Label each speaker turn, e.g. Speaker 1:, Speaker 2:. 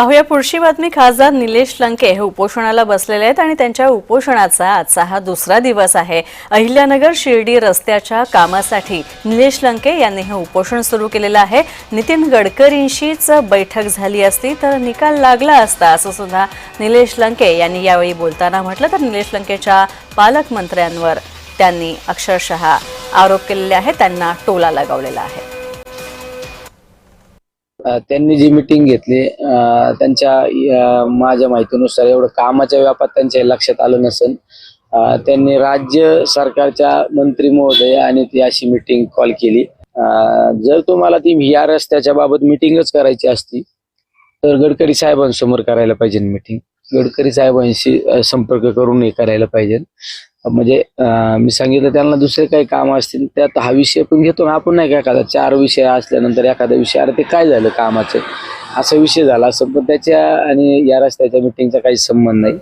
Speaker 1: पाहूया पुढची बातमी. खासदार निलेश लंके हे उपोषणाला बसलेले आहेत आणि त्यांच्या उपोषणाचा आजचा हा दुसरा दिवस आहे. अहिल्यानगर शिर्डी रस्त्याच्या कामासाठी निलेश लंके यांनी हे उपोषण सुरू केलेलं आहे. नितीन गडकरींशीच बैठक झाली असती तर निकाल लागला असता असं सुद्धा निलेश लंके यांनी यावेळी बोलताना म्हटलं. तर निलेश लंकेच्या पालकमंत्र्यांवर त्यांनी अक्षरशः आरोप केलेले आहेत त्यांना टोला लगावलेला आहे.
Speaker 2: त्यांनी जी मिटिंग घेतली त्यांच्या माझ्या माहितीनुसार एवढं कामाच्या व्यापात त्यांच्या लक्षात आलं नसेल. त्यांनी राज्य सरकारच्या मंत्री महोदय आणि ती अशी मिटिंग कॉल. केली जर तुम्हाला ती या रस्त्याच्या बाबत मिटिंगच करायची असती तर गडकरी साहेबांसमोर करायला पाहिजे मिटिंग गडकरी साहेबांशी संपर्क करून हे करायला पाहिजे. म्हणजे मी सांगितलं त्यांना दुसरे काही काम असतील त्यात हा विषय पण घेतो ना. आपण नाही का एखादा चार विषय असल्यानंतर एखादा विषय अरे ते काय झालं कामाचं? असा विषय झाला असं पण त्याच्या आणि या रस्त्याच्या मिटिंगचा काही संबंध नाही.